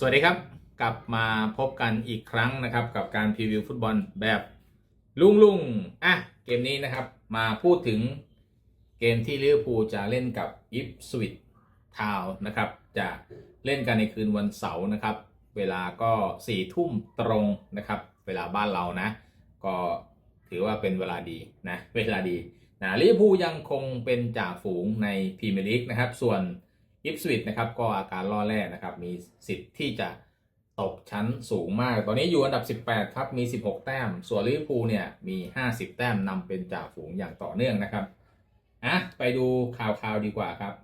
สวัสดีครับ กลับมาพบกันอีกครั้งนะครับ กับการพรีวิวฟุตบอลแบบลุงลุงอะเกมนี้นะครับ มาพูดถึงเกมที่ลิเวอร์พูลจะเล่นกับอิฟสวิตทาวนะครับ จะเล่นกันในคืนวันเสาร์นะครับ เวลาก็สี่ทุ่มตรงนะครับ เวลาบ้านเรานะ ก็ถือว่าเป็นเวลาดีนะเวลาดีนะลิเวอร์พูลยังคงเป็นจ่าฝูงในพรีเมียร์ลีกนะครับ ส่วน อิฟสวิตนะครับก็อาการล่อแร่นะครับมีสิทธิ์ที่จะตกชั้นสูงมาก ตอนนี้อยู่อันดับ 18 ครับ มี 16 แต้ม ส่วนลิเวอร์พูลเนี่ย มี 50 แต้มนำเป็นจ่าฝูงอย่างต่อเนื่องนะครับ อะ ไปดูข่าวข่าวดีกว่าครับ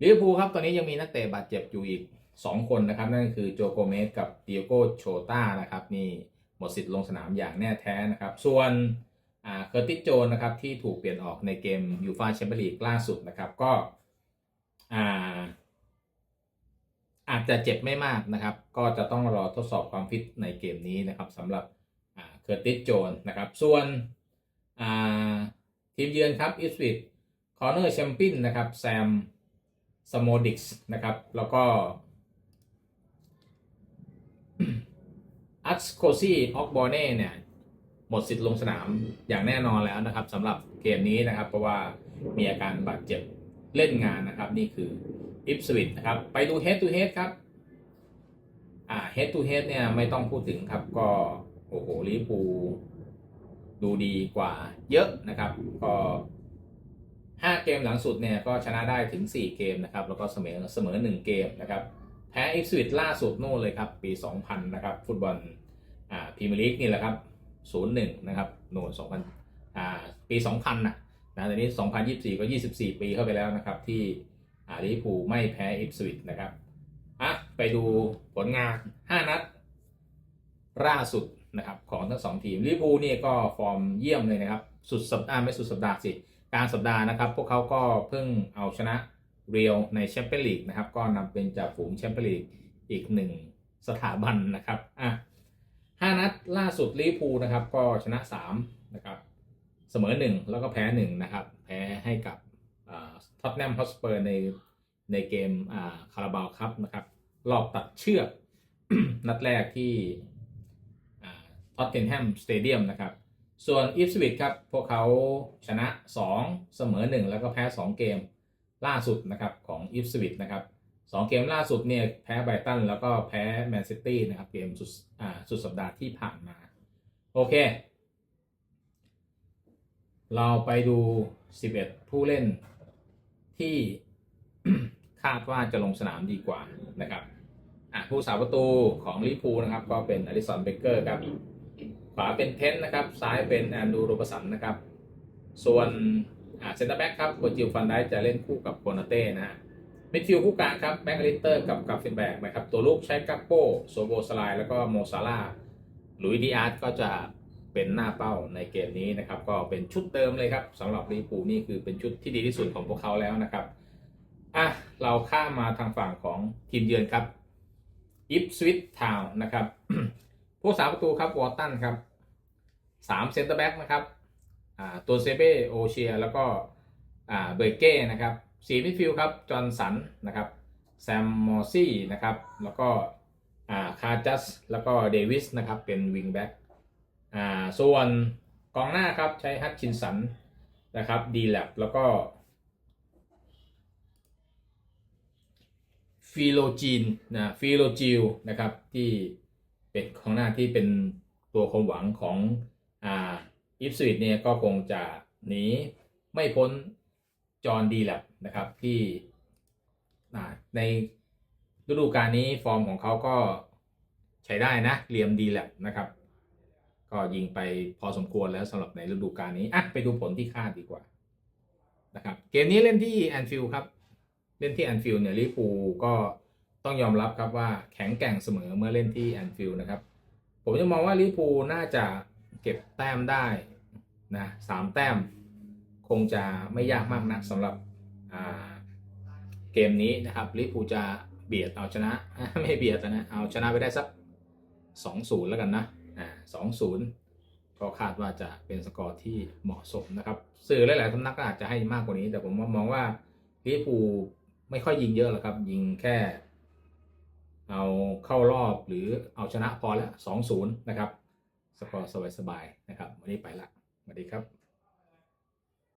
ลิเวอร์พูลครับ ตอนนี้ยังมีนักเตะบาดเจ็บอยู่อีก 2 คนนะครับ นั่นคือโจโกเมสกับเดียโกโชต้านะครับ นี่หมดสิทธิ์ลงสนามอย่างแน่แท้นะครับ ส่วนอ่าเคอร์ติสโจนนะครับที่ถูกเปลี่ยนออกในเกมยูฟาแชมเปี้ยนลีกล่าสุดนะครับ ก็ อ่า อาจจะเจ็บไม่มากนะครับ ก็จะต้องรอทดสอบความฟิตในเกมนี้นะครับสำหรับเคอร์ติสโจนนะครับ ส่วนทีมเยือนครับอิสวิตคอร์เนอร์แชมปินนะครับแซมสโมดิกส์นะครับ แล้วก็อัสโคซี่ออกบอเน่เนี่ยหมดสิทธิ์ลงสนามอย่างแน่นอนแล้วนะครับสำหรับเกมนี้นะครับ เพราะว่ามีอาการบาดเจ็บ เล่นงานนะครับ นี่คืออิฟสวิตนะครับ ไปดู head to head ครับอ่า head to head เนี่ยไม่ต้องพูดถึงครับ ก็โอ้โหลิปูดูดีกว่าเยอะนะครับ ก็5เกมหลังสุดเนี่ยก็ชนะได้ถึง 4 เกมนะครับ แล้วก็เสมอเสมอ 1 เกมนะครับ แพ้อิฟสวิตล่าสุดโน่นเลยครับ ปี 2000 นะครับ ฟุตบอลอ่าพรีเมียร์ลีกนี่แหละครับ 01 นะครับโน่น2000อ่าปี 2000น่ะ นะตอนนี้ 2024 ก็ 24 ปีเข้าไปแล้วนะครับ ที่อาลิปูไม่แพ้อิปสวิตนะครับอะไปดูผลงาน 5 นัดล่าสุดนะครับของทั้งสองทีมลิปูนี่ก็ฟอร์มเยี่ยมเลยนะครับ สุดสัปดาห์ไม่สุดสัปดาห์สิกลารสัปดาห์นะครับ พวกเขาก็เพิ่งเอาชนะเรียวในแชมเปี้ยนลีกนะครับ ก็นำเป็นจ่าฝูงแชมเปี้ยนลีกอีกหนึ่งสถาบันนะครับอะห้านัดล่าสุดลิปูนะครับก็ชนะ3นะครับ เสมอหนึ่งแล้วก็แพ้หนึ่งนะครับ แพ้ให้กับท็อตแนมฮอสเปอร์ในในเกมคาราบาวครับนะครับ รอบตัดเชือก นัดแรกที่ท็อตเทนแฮมสเตเดียมนะครับ ส่วนอีฟสวิตครับ พวกเขาชนะ 2 เสมอ 1 แล้วก็แพ้ 2 เกมล่าสุดนะครับของอีฟสวิตนะครับสองเกมล่าสุดเนี่ยแพ้ไบรตันแล้วก็แพ้แมนซิตี้นะครับ เกมสุดสุดสัปดาห์ที่ผ่านมา โอเค เราไปดู 11 ผู้เล่นที่คาดว่าจะลงสนามดีกว่านะครับอะผู้สาประตูของลิปูนะครับ ก็เป็นอลิสันเบเกอร์ครับ ขวาเป็นเทนนะครับ ซ้ายเป็นแอนดูโรบสันนะครับ ส่วนอ่าเซนเตอร์แบ็กครับโคจิลฟันได้จะเล่นคู่กับโคนาเต้นะฮะมิดฟิลด์คู่กลางครับแบ็กอลิเตอร์กับกาฟินแบกนะครับ ตัวลูกใช้กัปโปโซโบสไลแล้วก็โมซาร่าหลุยดีอาร์ตก็จะ เป็นหน้าเป้าในเกมนี้นะครับ ก็เป็นชุดเดิมเลยครับสำหรับลิปูนี่คือเป็นชุดที่ดีที่สุดของพวกเขาแล้วนะครับอะเราข้ามมาทางฝั่งของทีมเยือนครับอิฟสวิตทาวนะครับผู้สาประตูครับวอตตันครับสามเซนเตอร์แบ็กนะครับอ่าตัวเซเบโอเชียแล้วก็อ่าเบเก้นะครับสี่มิดฟิลด์ครับจอห์นสันนะครับแซมมอร์ซี่นะครับแล้วก็อ่าคาจัสแล้วก็เดวิสนะครับเป็นวิงแบ็ก อ่าส่วนกองหน้าครับใช้ฮัตชินสันนะครับดีแลบแล้วก็ฟิโลจีนนะฟิโลจิลนะครับที่เป็นของหน้าที่เป็นตัวความหวังของอ่าอิฟสวิตเนี่ยก็คงจะหนีไม่พ้นจอห์นดีแลบนะครับที่ในฤดูกาลนี้ฟอร์มของเขาก็ใช้ได้นะเรียมดีแลบนะครับ ก็ยิงไปพอสมควรแล้วสำหรับในฤดูกาลนี้อะไปดูผลที่คาดดีกว่านะครับเกมนี้เล่นที่แอนฟิลด์ครับ เล่นที่แอนฟิลด์เนี่ยลิปูก็ต้องยอมรับครับว่าแข็งแกร่งเสมอเมื่อเล่นที่แอนฟิลด์นะครับ ผมจะมองว่าลิปูน่าจะเก็บแต้มได้นะสามแต้มคงจะไม่ยากมากนักสำหรับเกมนี้นะครับลิปูจะเบียดเอาชนะ ไม่เบียดนะเอาชนะไปได้สักสองศูนย์แล้วกันนะ อ่าสองศูนย์ก็คาดว่าจะเป็นสกอร์ที่เหมาะสมนะครับ สื่อหลายๆสำนักก็อาจจะให้มากกว่านี้ แต่ผมมองว่าลิปูลไม่ค่อยยิงเยอะหรอกครับ ยิงแค่ เอาเข้ารอบหรือเอาชนะพอแล้วสองศูนย์นะครับ สกอร์สบายๆนะครับ วันนี้ไปละสวัสดีครับ